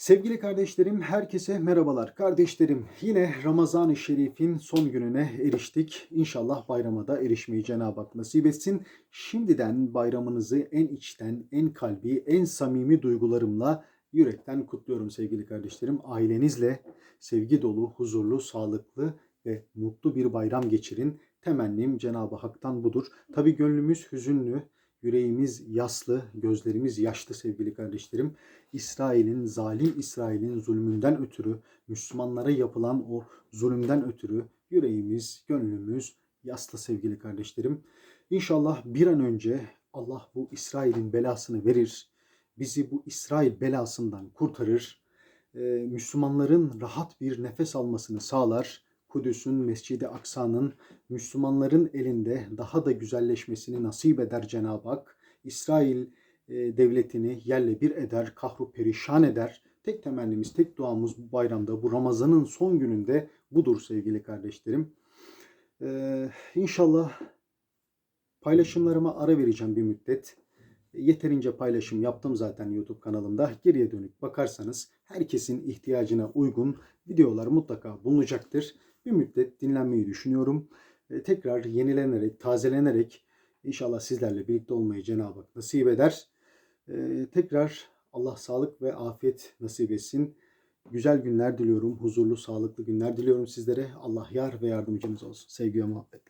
Sevgili kardeşlerim, herkese merhabalar. Kardeşlerim, yine Ramazan-ı Şerif'in son gününe eriştik. İnşallah bayrama da erişmeyi Cenab-ı Hak nasip etsin. Şimdiden bayramınızı en içten, en kalbi, en samimi duygularımla yürekten kutluyorum sevgili kardeşlerim. Ailenizle sevgi dolu, huzurlu, sağlıklı ve mutlu bir bayram geçirin. Temennim Cenab-ı Hak'tan budur. Tabi gönlümüz hüzünlü, yüreğimiz yaslı, gözlerimiz yaşlı sevgili kardeşlerim. İsrail'in, zalim İsrail'in zulmünden ötürü, Müslümanlara yapılan o zulümden ötürü yüreğimiz, gönlümüz yaslı sevgili kardeşlerim. İnşallah bir an önce Allah bu İsrail'in belasını verir. Bizi bu İsrail belasından kurtarır. Müslümanların rahat bir nefes almasını sağlar. Kudüs'ün, Mescid-i Aksa'nın Müslümanların elinde daha da güzelleşmesini nasip eder Cenab-ı Hak. İsrail e, devletini yerle bir eder, kahru perişan eder. Tek temennimiz, tek duamız bu bayramda, bu Ramazan'ın son gününde budur sevgili kardeşlerim. Ee, inşallah paylaşımlarıma ara vereceğim bir müddet. Yeterince paylaşım yaptım zaten YouTube kanalımda. Geriye dönük bakarsanız herkesin ihtiyacına uygun videolar mutlaka bulunacaktır. Bir müddet dinlenmeyi düşünüyorum. Ee, Tekrar yenilenerek, tazelenerek inşallah sizlerle birlikte olmayı Cenab-ı Hak nasip eder. Ee, tekrar Allah sağlık ve afiyet nasip etsin. Güzel günler diliyorum. Huzurlu, sağlıklı günler diliyorum sizlere. Allah yar ve yardımcınız olsun. Sevgi ve muhabbetle.